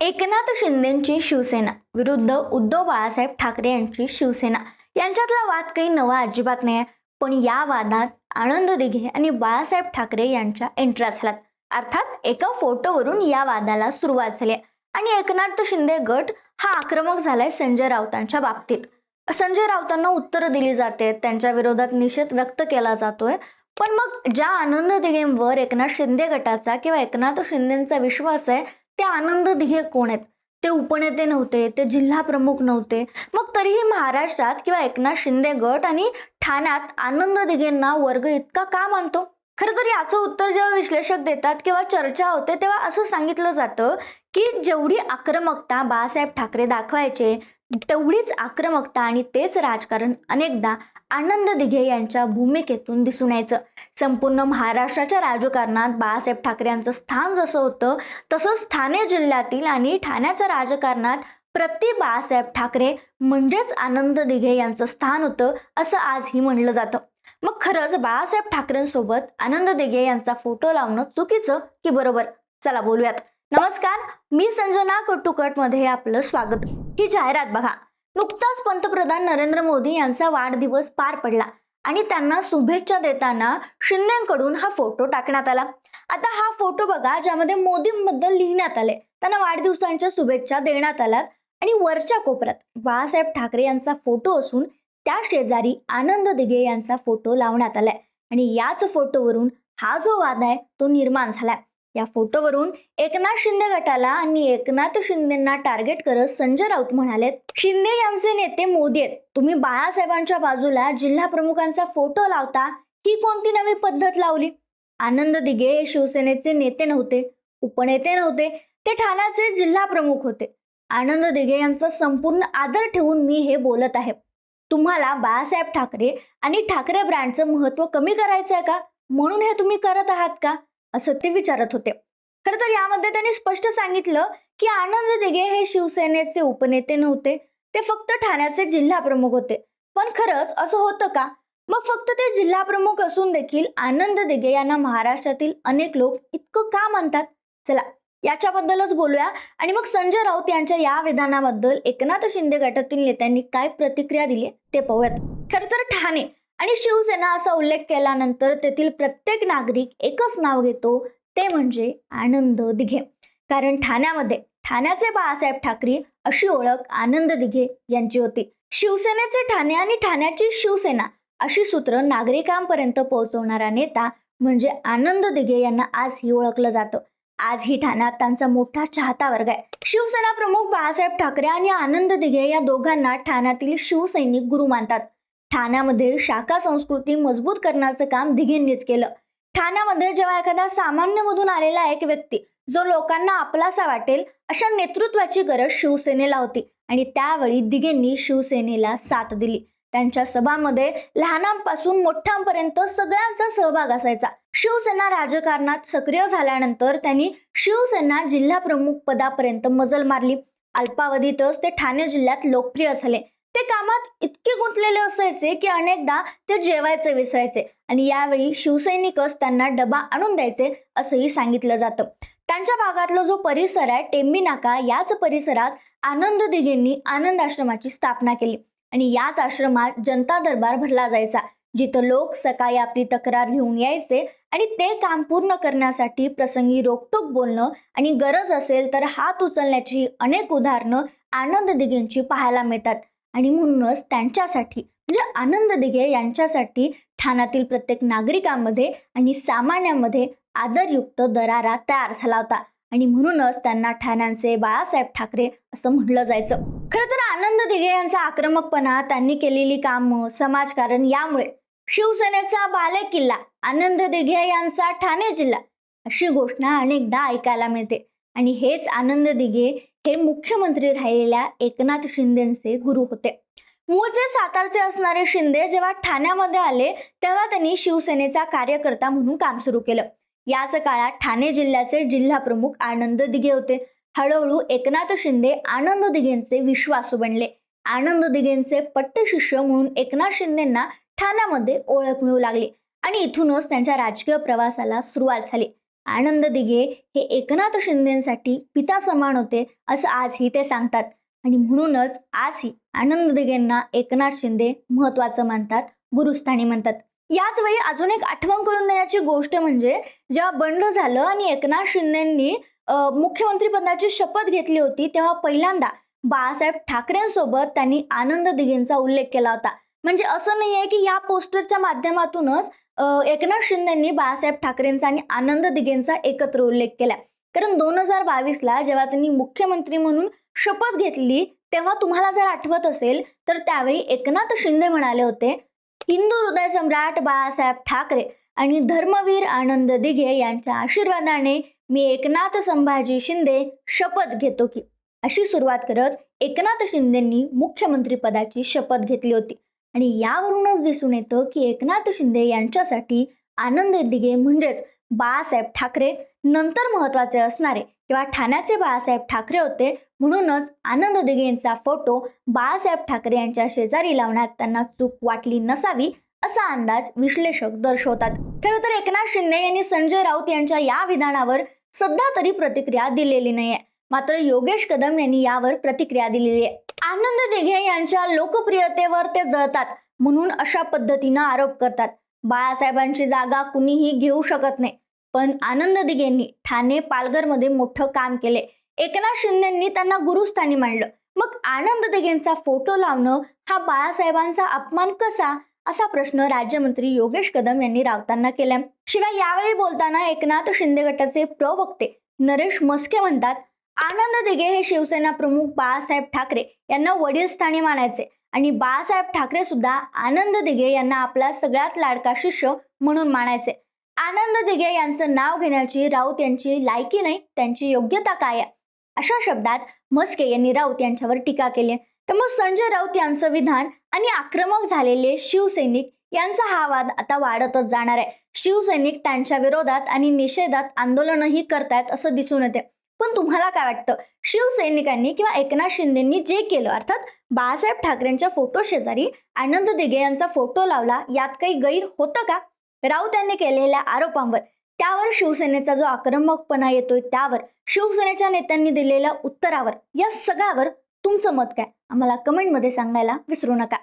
एकनाथ शिंदेची शिवसेना विरुद्ध उद्धव बाळासाहेब ठाकरे यांची शिवसेना. यांच्यातला वाद काही नवा अजिबात नाही आहे पण या वादात आनंद दिघे आणि बाळासाहेब ठाकरे यांच्या एंट्रा झाल्यात अर्थात एका फोटोवरून या वादाला सुरुवात झाली आहे. आणि एकनाथ शिंदे गट हा आक्रमक झालाय संजय राऊतांच्या बाबतीत. संजय राऊतांना उत्तरं दिली जाते त्यांच्या विरोधात निषेध व्यक्त केला जातोय. पण मग ज्या आनंद दिघेंवर एकनाथ शिंदे गटाचा किंवा एकनाथ शिंदेचा विश्वास आहे ते आनंद ध्येय कोण आहेत? ते उपनेते नव्हते ते जिल्हा प्रमुख नव्हते. मग तरीही महाराष्ट्रात किंवा एकनाथ शिंदे गट आणि ठाण्यात आनंद दिघेंना वर्ग इतका का मानतो? खरं तर याचं उत्तर जेव्हा विश्लेषक देतात किंवा चर्चा होते तेव्हा असं सांगितलं जातं की जेवढी आक्रमकता बाळासाहेब ठाकरे दाखवायचे तेवढीच आक्रमकता आणि तेच राजकारण अनेकदा आनंद दिघे यांच्या भूमिकेतून दिसून यायचं. संपूर्ण महाराष्ट्राच्या राजकारणात बाळासाहेब ठाकरे यांचं स्थान जसं होतं तसंच ठाणे जिल्ह्यातील आणि ठाण्याच्या राजकारणात प्रति बाळासाहेब ठाकरे म्हणजेच आनंद दिघे यांचं स्थान होतं असं आजही म्हणलं जातं. मग खरंच बाळासाहेब ठाकरेंसोबत आनंद दिघे यांचा फोटो लावणं चुकीचं की बरोबर? चला बोलूयात. नमस्कार मी संजना कटुकटमध्ये आपलं स्वागत. ही जाहिरात बघा. नुकताच पंतप्रधान नरेंद्र मोदी यांचा वाढदिवस पार पडला आणि त्यांना शुभेच्छा देताना शिंदेकडून हा फोटो टाकण्यात आला. आता हा फोटो बघा ज्यामध्ये मोदींबद्दल लिहिण्यात आले त्यांना वाढदिवसांच्या शुभेच्छा देण्यात आल्यात आणि वरच्या कोपऱ्यात बाळासाहेब ठाकरे यांचा फोटो असून त्या शेजारी आनंद दिघे यांचा फोटो लावण्यात आलाय. आणि याच फोटोवरून हा जो वाद आहे तो निर्माण झालाय. या फोटोवरून एकनाथ शिंदे गटाला आणि एकनाथ शिंदेना टार्गेट करत संजय राऊत म्हणाले शिंदे यांचे नेते मोदी आहेत. तुम्ही बाळासाहेबांच्या बाजूला जिल्हा प्रमुखांचा फोटो लावता ही कोणती नवी पद्धत लावली? आनंद दिघे हे शिवसेनेचे नेते नव्हते उपनेते नव्हते ते ठाण्याचे जिल्हा प्रमुख होते. आनंद दिघे यांचा संपूर्ण आदर ठेवून मी हे बोलत आहे. तुम्हाला बाळासाहेब ठाकरे आणि ठाकरे ब्रँडचं महत्त्व कमी करायचं आहे का? म्हणून हे तुम्ही करत आहात का? असं ते विचारत होते. खरं तर यामध्ये त्यांनी स्पष्ट सांगितलं की आनंद दिघे हे शिवसेनेचे उपनेते नव्हते ते फक्त ठाण्याचे जिल्हा प्रमुख होते. पण खरंच असं होतं का? मग फक्त ते जिल्हा प्रमुख असून देखील आनंद दिघे यांना महाराष्ट्रातील अनेक लोक इतकं का मानतात चला याच्याबद्दलच बोलूया. आणि मग संजय राऊत यांच्या या विधानाबद्दल एकनाथ शिंदे गटातील नेत्यांनी काय प्रतिक्रिया दिली ते पाहूयात. खरं तर ठाणे आणि शिवसेना असा उल्लेख केल्यानंतर तेथील प्रत्येक नागरिक एकच नाव घेतो ते म्हणजे आनंद दिघे. कारण ठाण्यामध्ये ठाण्याचे बाळासाहेब ठाकरे अशी ओळख आनंद दिघे यांची होती. शिवसेनेचे ठाणे आणि ठाण्याची शिवसेना अशी सूत्र नागरिकांपर्यंत पोहोचवणारा नेता म्हणजे आनंद दिघे यांना आजही ओळखलं जातं. आजही ठाण्यात त्यांचा मोठा चाहता वर्ग आहे. शिवसेना प्रमुख बाळासाहेब ठाकरे आणि आनंद दिघे या दोघांना ठाण्यातील शिवसैनिक गुरु मानतात. ठाण्यामध्ये शाखा संस्कृती मजबूत करण्याचं काम दिघेंनीच केलं. ठाण्यामध्ये जेव्हा एखादा सामान्यमधून आलेला एक व्यक्ती जो लोकांना आपलासा वाटेल अशा नेतृत्वाची गरज शिवसेनेला होती आणि त्यावेळी दिघेंनी शिवसेनेला साथ दिली. त्यांच्या सभामध्ये लहानांपासून मोठ्यांपर्यंत सगळ्यांचा सहभाग असायचा. शिवसेना राजकारणात सक्रिय झाल्यानंतर त्यांनी शिवसेना जिल्हा प्रमुख पदापर्यंत मजल मारली. अल्पावधीतच ते ठाणे जिल्ह्यात लोकप्रिय झाले. ते कामात इतके गुंतलेले असायचे की अनेकदा ते जेवायचे विसरायचे. आणि यावेळी शिवसैनिकच त्यांना डबा आणून द्यायचे असंही सांगितलं जातं. त्यांच्या भागातला जो परिसर आहे टेंबी नाका याच परिसरात आनंद दिघेंनी आनंद आश्रमाची स्थापना केली. आणि याच आश्रमात जनता दरबार भरला जायचा जिथं लोक सकाळी आपली तक्रार घेऊन यायचे आणि ते काम पूर्ण करण्यासाठी प्रसंगी रोकटोक बोलणं आणि गरज असेल तर हात उचलण्याची अनेक उदाहरणं आनंद दिघेंची पाहायला मिळतात. आणि म्हणूनच त्यांच्यासाठी म्हणजे आनंद दिघे यांच्यासाठी ठाण्यातील प्रत्येक नागरिकांमध्ये आणि सामान्यांमध्ये आदरयुक्त दरारा तयार झाला होता. आणि म्हणूनच त्यांना ठाण्यांचे बाळासाहेब ठाकरे असं म्हटलं जायचं. खरं तर आनंद दिघे यांचा आक्रमकपणा त्यांनी केलेली कामं समाजकारण यामुळे शिवसेनेचा बाले किल्ला आनंद दिघे यांचा ठाणे जिल्हा अशी घोषणा अनेकदा ऐकायला मिळते. आणि हेच आनंद दिघे हे मुख्यमंत्री राहिलेल्या एकनाथ शिंदेचे गुरु होते. मूळचे सातारचे असणारे शिंदे जेव्हा ठाण्यामध्ये आले तेव्हा त्यांनी शिवसेनेचा कार्यकर्ता म्हणून काम सुरू केलं. याच काळात ठाणे जिल्ह्याचे जिल्हा प्रमुख आनंद दिघे होते. हळूहळू एकनाथ शिंदे आनंद दिघेंचे विश्वासू बनले. आनंद दिघेंचे पट्टशिष्य म्हणून एकनाथ शिंदेंना ठाण्यामध्ये ओळख मिळू लागली आणि इथूनच त्यांच्या राजकीय प्रवासाला सुरुवात झाली. आनंद दिघे हे एकनाथ शिंदेसाठी पिता समान होते असं आजही ते सांगतात. आणि म्हणूनच आजही आनंद दिघेंना एकनाथ शिंदे महत्वाचं मानतात गुरुस्थानी म्हणतात याच वेळी अजून एक आठवण करून देण्याची गोष्ट म्हणजे जेव्हा बंड झालं आणि एकनाथ शिंदेंनी मुख्यमंत्रीपदाची मुख्यमंत्री पदाची शपथ घेतली होती तेव्हा पहिल्यांदा बाळासाहेब ठाकरेंसोबत त्यांनी आनंद दिघेंचा उल्लेख केला होता. म्हणजे असं नाही आहे की या पोस्टरच्या माध्यमातूनच एकनाथ शिंदेंनी बाळासाहेब ठाकरेंचा आणि आनंद दिघेंचा एकत्र उल्लेख केला. कारण दोन हजार बावीसला जेव्हा त्यांनी मुख्यमंत्री म्हणून शपथ घेतली तेव्हा तुम्हाला जर आठवत असेल तर त्यावेळी एकनाथ शिंदे म्हणाले होते हिंदू हृदय सम्राट बाळासाहेब ठाकरे आणि धर्मवीर आनंद दिघे यांच्या आशीर्वादाने मी एकनाथ संभाजी शिंदे शपथ घेतो की. अशी सुरुवात करत एकनाथ शिंदेंनी मुख्यमंत्री पदाची शपथ घेतली होती. आणि यावरूनच दिसून येतं की एकनाथ शिंदे यांच्यासाठी आनंद दिघे म्हणजेच बाळासाहेब ठाकरे नंतर महत्त्वाचे असणारे किंवा ठाण्याचे बाळासाहेब ठाकरे होते म्हणूनच आनंद दिघे यांचा फोटो बाळासाहेब ठाकरे यांच्या शेजारी लावण्यात त्यांना चूक वाटली नसावी असा अंदाज विश्लेषक दर्शवतात. खरं तर एकनाथ शिंदे यांनी संजय राऊत यांच्या या विधानावर सध्या तरी प्रतिक्रिया दिलेली नाहीये. मात्र योगेश कदम यांनी यावर प्रतिक्रिया दिलेली आहे. आनंद दिघे यांच्या लोकप्रियतेवर ते जळतात म्हणून अशा पद्धतीनं आरोप करतात. बाळासाहेबांची जागा कुणीही घेऊ शकत नाही. पण आनंद दिघेंनी ठाणे पालघरमध्ये मोठं काम केले. एकनाथ शिंदेंनी त्यांना गुरुस्थानी मांडलं. मग आनंद दिघेंचा फोटो लावणं हा बाळासाहेबांचा अपमान कसा? असा प्रश्न राज्यमंत्री योगेश कदम यांनी रावताना केला. शिवाय यावेळी बोलताना एकनाथ शिंदे गटाचे प्रवक्ते नरेश मस्के म्हणतात आनंद दिघे हे शिवसेना प्रमुख बाळासाहेब ठाकरे यांना वडील स्थानी मानायचे. आणि बाळासाहेब ठाकरे सुद्धा आनंद दिघे यांना आपला सगळ्यात लाडका शिष्य म्हणून मानायचे. आनंद दिघे यांचं नाव घेण्याची राऊत यांची लायकी नाही त्यांची योग्यता काय आहे? अशा शब्दात मस्के यांनी राऊत यांच्यावर टीका केली. तर मग संजय राऊत यांचं विधान आणि आक्रमक झालेले शिवसैनिक यांचा हा वाद आता वाढतच जाणार आहे. शिवसैनिक त्यांच्या विरोधात आणि निषेधात आंदोलनही करतायत असं दिसून येते. पण तुम्हाला काय वाटतं? शिवसैनिकांनी किंवा एकनाथ शिंदेंनी जे केलं अर्थात बाळासाहेब ठाकरेंच्या फोटो शेजारी आनंद दिघे यांचा फोटो लावला यात काही गैर होतं का? राऊत यांनी केलेल्या आरोपांवर त्यावर शिवसेनेचा जो आक्रमकपणा येतोय त्यावर शिवसेनेच्या नेत्यांनी दिलेल्या उत्तरावर या सगळ्यावर तुमचं मत काय? आम्हाला कमेंटमध्ये सांगायला विसरू नका.